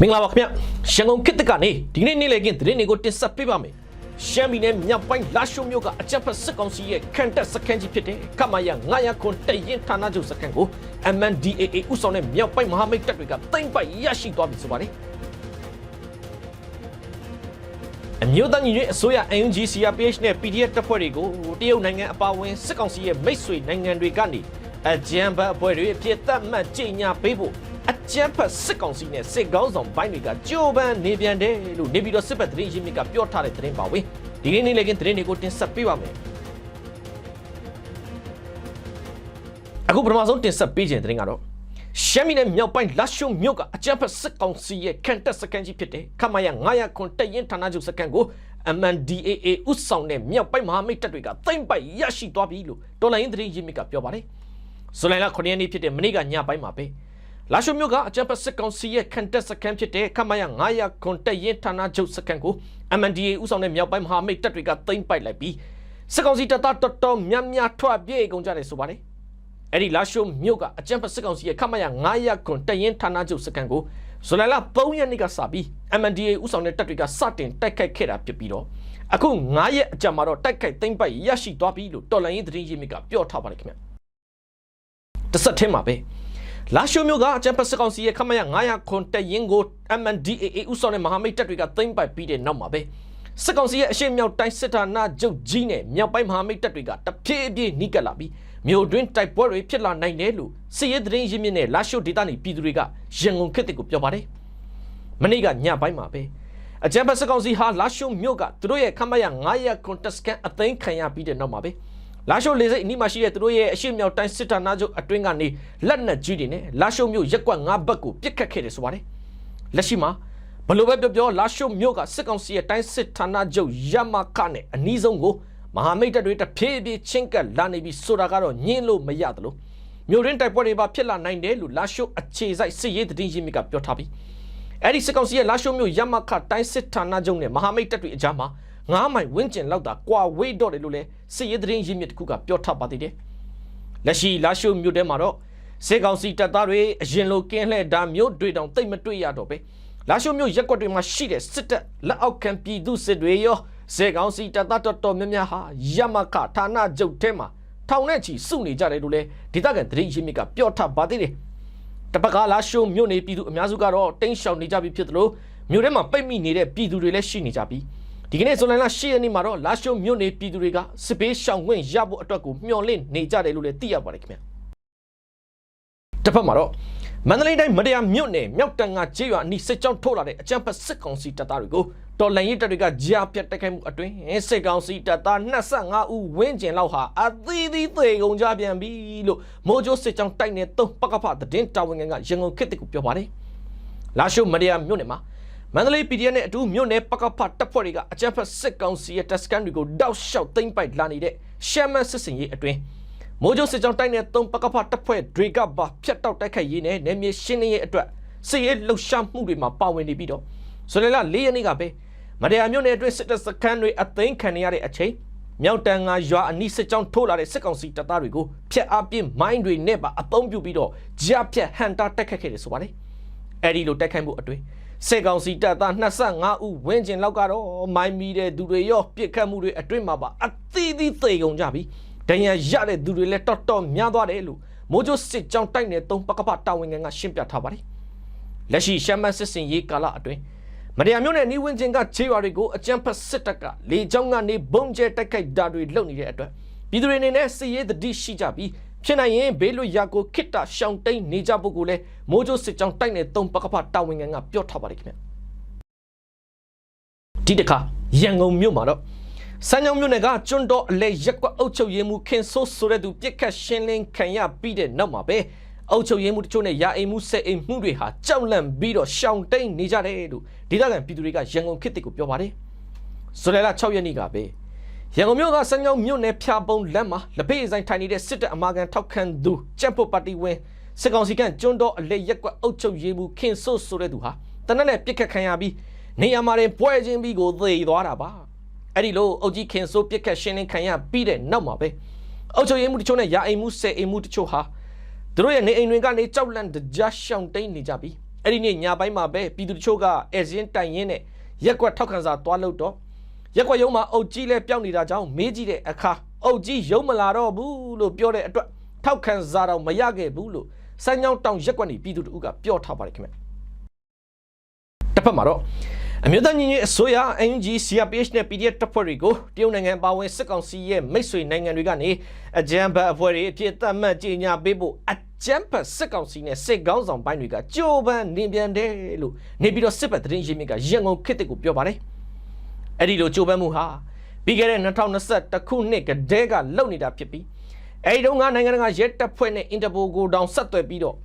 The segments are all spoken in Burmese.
မင်္ဂလာပါခင်ဗျရန်ကုန်ခေတ်တကနေဒီနေ့နေ့လည်ခင်းသတင်းတွေကိုတင်ဆက်ပေးပါမယ်ရှမ်းပြည်နယ်မြောက်ပိုင်းလာရှိုးမြို့ကအကြမ်းဖက်စစ်ကောင်စီရဲ့ခန့်တက်စခန်းကြီးဖြစ်တဲ့ခမရ900ခွန်တရင်ဌာနချုပ်စခန်းကို MNDAA ဥဆောင်တဲ့မြောက်ပိုင်းမဟာမိတ်တပ်တွေကသိမ်းပိုက်ရရှိသွားပြီဆိုပါတယ်အမျိုးသားညီညွတ်အစိုးရ UNG CRPH နဲ့ PDF တပ်ဖွဲ့တွေကိုတရုတ်နိုင်ငံအပါအဝင်စစ်ကောင်စီရဲ့မိတ်ဆွေနိုင်ငံတွေကနေအကြမ်းဖက်အဖွဲ့တွေအဖြစ်သတ်မှတ်ကြေညာပေးဖို့အ ကြမ်းဖက်စစ်ကောင်စီနဲ့စစ်ကောင်းဆောင်ဘိုင်းတွေကကြိုးပမ်းနေပြန်တယ်လို့နေပြည်တော်စစ်ဘက်သတင်းရင်းမြစ်ကပြောထားတဲ့သတင်းပါဝင်ဒီနေ့နေ့လည်းကင်းသတင်းတွေကိုတင်ဆက်ပေးပါမယ်အခုပထမဆုံးတင်ဆက်ပေးခြင်းသတင်းကတော့ရှမ်းပြည်နယ်မြောက်ပိုင်းလက်ရှုံမြို့ကအကြမ်းဖက်စစ်ကောင်စီရဲ့ခံတပ်စခန်းကြီးဖြစ်တဲ့ခမရ900ခွန်တရင်ဌာနချုပ်စခန်းကို MNDAA ဥဆောင်တဲ့မြောက်ပိုင်းမဟာမိတ်တပ်တွေကသိမ့်ပိုက်ရရှိသွားပြီလို့တော်လိုင်းသတင်းရင်းမြစ်ကပြောပါတယ်ဇူလိုင်လ9ရက်နေ့ဖြစ်တဲ့မနေ့ကညပိုင်းမှာပဲ လာရှိုမြို့ကအကြမ်းဖက်စစ်ကောင်စီရဲ့ခံတပ်စခန်းဖြစ်တဲ့ခမရ900ခွန်တရင်ဌာနချုပ်စခန်းကို MNDAA ဥဆောင်တဲ့မြောက်ပိုင်းမဟာမိတ်တပ်တွေကသိမ့်ပိုက်လိုက်ပြီးစစ်ကောင်စီတပ်သားတော်တော်များများထွက်ပြေးကုန်ကြတယ်ဆိုပါတယ်အဲ့ဒီလာရှိုးမြို့ကအကြံဖက်စစ်ကောင်စီရဲ့ခမရ900ခွန်တရင်ဌာနချုပ်စကန်ကိုဇူလိုင်လ3ရက်နေ့ကစပြီး MNDA ဥဆောင်တဲ့တပ်တွေကစတင်တိုက်ခိုက်ခဲ့တာဖြစ်ပြီးတော့အခု9ရက်အကြာမှာတော့တိုက်ခိုက်သိမ်းပိုက်ရရှိသွားပြီလို့တော်လိုင်းရေးသတင်းရင်းမြစ်ကပြောထားပါတယ်ခင်ဗျတစ်ဆက်တည်းမှာပဲ လာရှိုးမြို့ကအကြံဖက်စစ်ကောင်စီရဲ့ခမရ900ခွန်တရင်ကို MNDA ဥဆောင်တဲ့မဟာမိတ်တပ်တွေကသိမ်းပိုက်ပြီးတဲ့နောက်မှာပဲစစ်ကောင်စီရဲ့အရှိမြောက်တိုင်းစစ်ဌာနချုပ်ကြီးနဲ့မြောက်ပိုင်းမဟာမိတ်တပ်တွေကတဖြည်းဖြည်းနှိကပ်လာပြီးမြို့တွင်းတိုက်ပွဲတွေဖြစ်လာနိုင်တယ်လို့စစ်ရေးသတင်းရင်းမြစ်နဲ့လာရှိုးဒေသနေပြည်သူတွေကရန်ကုန်ခေတ်တစ်ကိုပြောပါတယ်။မနေ့ကညပိုင်းမှာပဲအကြံဖက်စစ်ကောင်စီဟာလာရှိုးမြို့ကသူတို့ရဲ့ခမရ900ကွန်တက်စကန်အသိမ်းခံရပြီးတဲ့နောက်မှာပဲ လာရှိုးလေစိတ်အနီးမှာရှိတဲ့သူတို့ရဲ့အရှိမြောက်တိုင်းစစ်ဌာနချုပ်အတွင်းကနေလက်နက်ကြီးတွေနဲ့လာရှိုးမြို့ရက်ကွက်9ဘက်ကိုပစ်ခတ်ခဲ့တယ်ဆိုပါတယ်။လက်ရှိမှာဘလို့ပဲပြောပြောလာရှိုးမြို့ကစစ်ကောင်စီရဲ့တိုင်းစစ်ဌာနချုပ်ရမခနဲ့အနီးဆုံးကိုမဟာမိတ်တပ်တွေတဖြည်းဖြည်းချင်းကပ်လာနေပြီဆိုတာကတော့ညင်းလို့မရသလိုမြို့ရင်းတိုက်ပွဲတွေပါဖြစ်လာနိုင်တယ်လို့လာရှိုးအခြေစိုက်စစ်ရေးသတင်းရင်းမြစ်ကပြောထားပြီးအဲ့ဒီစစ်ကောင်စီရဲ့လာရှိုးမြို့ရမခတိုင်းစစ်ဌာနချုပ်နဲ့မဟာမိတ်တပ်တွေအကြားမှာ ငားမိုင်ဝင်းကျင်လောက်တာကွာဝေးတော့တယ်လို့လဲစစ်ရေးသတင်းရင်းမြစ်တစ်ခုကပြောထားပါသေးတယ်လက်ရှိလာရှိုးမြို့ထဲမှာတော့စစ်ကောင်စီတပ်သားတွေအရင်လိုကင်းလှည့်တာမြို့တွေတောင်တိတ်မတွေ့ရတော့ပဲလာရှိုးမြို့ရက်ကွက်တွေမှာရှိတဲ့စစ်တပ်လက်အောက်ခံပြည်သူစစ်တွေရောစေကောင်စီတပ်သားတော်တော်များများဟာရမခဌာနချုပ်ထဲမှာထောင်နဲ့ချီစုနေကြတယ်လို့လဲဒေသခံသတင်းရင်းမြစ်ကပြောထားပါသေးတယ်။တပတ်ကလာရှိုးမြို့နေပြည်သူအများစုကတော့တိန့်ရှောင်နေကြပြီဖြစ်သလိုမြို့ထဲမှာပိတ်မိနေတဲ့ပြည်သူတွေလည်းရှိနေကြပြီ။ ဒီကနေ့ဇွန်လ10ရက်နေ့မှာတော့လာရှိုးမြို့နေပြည်သူတွေကစစ်ပေးရှောင်ခွင့်ရဖို့အတွက်ကိုမျှော်လင့်နေကြတယ်လို့လည်းသိရပါတယ်ခင်ဗျာ။တစ်ဖက်မှာတော့မန္တလေးတိုင်းမတရားမြို့နယ်မြောက်တန်ကကျေးရွာအနီးစစ်ကြောင်းထိုးလာတဲ့အကြမ်းဖက်စစ်ကောင်စီတပ်သားတွေကိုတော်လန်ရေးတပ်တွေကကြားပြတ်တိုက်ခိုက်မှုအတွင်းစစ်ကောင်စီတပ်သား25ဦးဝင်းကျင်လောက်ဟာအသီးသီးသေကုန်ကြပြန်ပြီလို့မိုးကြိုးစစ်ကြောင်းတိုက်နေတဲ့သုံးပကဖသတင်းတာဝန်ခံကရန်ကုန်ခေတ်ကိုပြောပါတယ်။လာရှိုးမတရားမြို့နယ်မှာ မန္တလေး PDF နဲ့အတူမြို့နယ်ပကဖတပ်ဖွဲ့တွေကအကြမ်းဖက်စစ်ကောင်စီရဲ့တပ်စခန်းတွေကိုတောက်လျှောက်သိမ်းပိုက်လာနေတဲ့ရှမ်းမစစ်စင်ရေးအတွင်းမိုးကြိုးစစ်ကြောင်းတိုက်တဲ့သုံးပကဖတပ်ဖွဲ့တွေကပါဖြတ်တောက်တိုက်ခိုက်ရေးနဲ့နယ်မြေရှင်းလင်းရေးအတွက်စစ်ရေးလှုပ်ရှားမှုတွေမှာပါဝင်နေပြီးတော့ဆိုလည်းလ၄ရက်နေ့ကပဲမတရားမြို့နယ်အတွင်းစစ်တပ်စခန်းတွေအသိမ်းခံရတဲ့အချိန်မြောက်တန်ငါရွာအနီးစစ်ကြောင်းထိုးလာတဲ့စစ်ကောင်စီတပ်သားတွေကိုဖျက်အပြင်းမိုင်းတွေနဲ့ပါအသုံးပြုပြီးတော့ကြားဖြတ်ဟန်တာတိုက်ခတ်ခဲ့တယ်ဆိုပါတယ်အဲဒီလိုတိုက်ခိုက်မှုအတွင်း စစ်ကောင်စီတပ်သား25ဦးဝင်းကျင်လောက်ကတော့မိုင်းမီတဲ့သူတွေရောပြစ်ခတ်မှုတွေအတွင်းမှာပါအသီးသီးသေကုန်ကြပြီဒဏ်ရာရတဲ့သူတွေလည်းတော်တော်များသွားတယ်လို့မိုးကြိုးစစ်ကြောင်းတိုက်နေသုံးပကပတာဝန်ခံကရှင်းပြထားပါတယ်လက်ရှိရှမ်းမတ်စစ်စင်ရေးကာလအတွင်းမတရားမျိုးနဲ့နီးဝင်းချင်းကခြေရွာတွေကိုအကြမ်းဖက်စစ်တပ်ကလေကြောင်းကနေဘုံကျဲတိုက်ခိုက်တာတွေလုပ်နေတဲ့အတွက်ပြည်သူတွေအနေနဲ့စစ်ရေးတတိရှိကြပြီး ဖြစ်နိုင်ရင်ဘေးလွတ်ရာကိုခိတ္တရှောင်တိန်နေကြဖို့ကိုလည်းမိုးကြိုးစစ်ကြောင်းတိုက်နေသုံးပကပတာဝန်ခံကပြောထားပါတယ်ခင်ဗျဒီတခါရန်ကုန်မြို့မှာတော့စမ်းကြောင်းမြို့နယ်ကကျွန်းတော်အလဲရက်ကွက်အုပ်ချုပ်ရေးမှူးခင်ဆိုးဆိုတဲ့သူပြစ်ခတ်ရှင်းလင်းခံရပြီးတဲ့နောက်မှာပဲအုပ်ချုပ်ရေးမှုတချို့နဲ့ရာအိမ်မှုဆက်အိမ်မှုတွေဟာကြောက်လန့်ပြီးတော့ရှောင်တိန်နေကြတယ်လို့ဒေသခံပြည်သူတွေကရန်ကုန်ခေတ်တစ်ကိုပြောပါတယ်။ဇူလိုင်လ6ရက်နေ့ကပဲ ရန်ကုန်မြို့ကစမ်းကြောင်းမြို့နယ်ဖြာပုံလမ်းမှာလက်ဖေးဆိုင်ထိုင်နေတဲ့စစ်တပ်အမာခံထောက်ခံသူကြက်ဖို့ပါတီဝင်စစ်ကောင်စီကကျွန်းတော်အလဲရက်ကွက်အုပ်ချုပ်ရေးမှုခင်ဆိုးဆိုတဲ့သူဟာတနက်နဲ့ပြစ်ခတ်ခံရပြီးနေရာမှာတင်ပွဲချင်းပြီးကိုသေသွားတာပါ။အဲ့ဒီလိုအုပ်ကြီးခင်ဆိုးပြစ်ခတ်ရှင်းလင်းခံရပြီးတဲ့နောက်မှာပဲအုပ်ချုပ်ရေးမှုတချို့နဲ့ရာအိမ်မှုဆက်အိမ်မှုတချို့ဟာသူတို့ရဲ့နေအိမ်တွေကနေကြောက်လန့်တကြားရှောင်တိန်နေကြပြီးအဲ့ဒီနေ့ညပိုင်းမှာပဲပြည်သူတချို့ကအဲဇင်းတိုင်ရင်းနဲ့ရက်ကွက်ထောက်ခံစာသွားလို့တော့ ရက်ကွက်ရုံးမှာအုတ်ကြီးလဲပျောက်နေတာကြောင့်မေးကြည့်တဲ့အခါအုတ်ကြီးရုံးမလာတော့ဘူးလို့ပြောတဲ့အတွက်ထောက်ခံစာတော့မရခဲ့ဘူးလို့စမ်းချောင်းတောင်ရက်ကွက်နေပြည်သူတို့ကပြောထားပါတယ်ခင်ဗျတစ်ဖက်မှာတော့အမျိုးသားညီညွတ်ရေးအစိုးရ NUG CRPH နဲ့ PDF တပ်ဖွဲ့တွေကိုတရုတ်နိုင်ငံပါဝင်စစ်ကောင်စီရဲ့မိတ်ဆွေနိုင်ငံတွေကနေအကြမ်းဖက်အဖွဲ့တွေအဖြစ်သတ်မှတ်ကြေညာပေးဖို့အကြမ်းဖက်စစ်ကောင်စီနဲ့စစ်ကောင်းဆောင်ပိုင်းတွေကကြိုးပမ်းနေပြန်တယ်လို့နေပြီးတော့စစ်ဘက်သတင်းရင်းမြစ်ကရန်ကုန်ခေတ်ကိုပြောပါတယ် အဲ့ဒီလိုကြိုးပမ်းမှုဟာပြီးခဲ့တဲ့2021ခုနှစ်ကတည်းကလုပ်နေတာဖြစ်ပြီးအဲဒီတုန်းကနိုင်ငံတကာရဲတပ်ဖွဲ့နဲ့အင်တာပိုကိုတောင်ဆက်သွယ်ပြီးတော့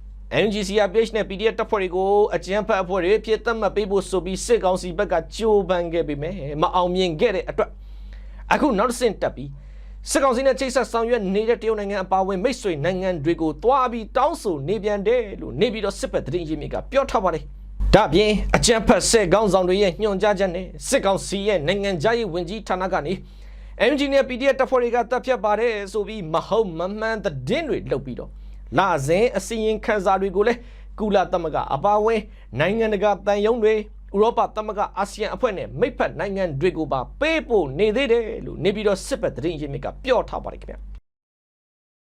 NGCRPH နဲ့ PDF တပ်ဖွဲ့တွေကိုအကြမ်းဖက်အဖွဲ့တွေဖြစ်သတ်မှတ်ပေးဖို့ဆိုပြီးစစ်ကောင်စီဘက်ကကြိုးပမ်းခဲ့ပေမဲ့မအောင်မြင်ခဲ့တဲ့အတွက်အခုနောက်တစ်ဆင့်တက်ပြီးစစ်ကောင်စီနဲ့ချိတ်ဆက်ဆောင်ရွက်နေတဲ့တရုတ်နိုင်ငံအပါအဝင်မိတ်ဆွေနိုင်ငံတွေကိုတွားပြီးတောင်းဆိုနေပြန်တယ်လို့နေပြီးတော့စစ်ဘက်သတင်းရင်းမြစ်ကပြောထားပါတယ်။ ဒါ့အပြင်အကြမ်းဖက်စစ်ကောင်ဆောင်တွေရဲ့ညွှန်ကြားချက်နဲ့စစ်ကောင်စီရဲ့နိုင်ငံခြားရေးဝန်ကြီးဌာနကနေ MG နဲ့ PDF တပ်ဖွဲ့တွေကတပ်ဖြတ်ပါတယ်ဆိုပြီးမဟုတ်မမှန်သတင်းတွေလုပ်ပြီးတော့လာစဉ်အစီရင်ခံစာတွေကိုလည်းကုလသမဂ္ဂအပါအဝင်နိုင်ငံတကာတန်ယုံတွေဥရောပသမဂ္ဂအာဆီယံအဖွဲ့နဲ့မိတ်ဖက်နိုင်ငံတွေကိုပါပေးဖို့နေသေးတယ်လို့နေပြီးတော့စစ်ဘက်သတင်းရင်းမြစ်ကပြောထားပါတယ်ခင်ဗျ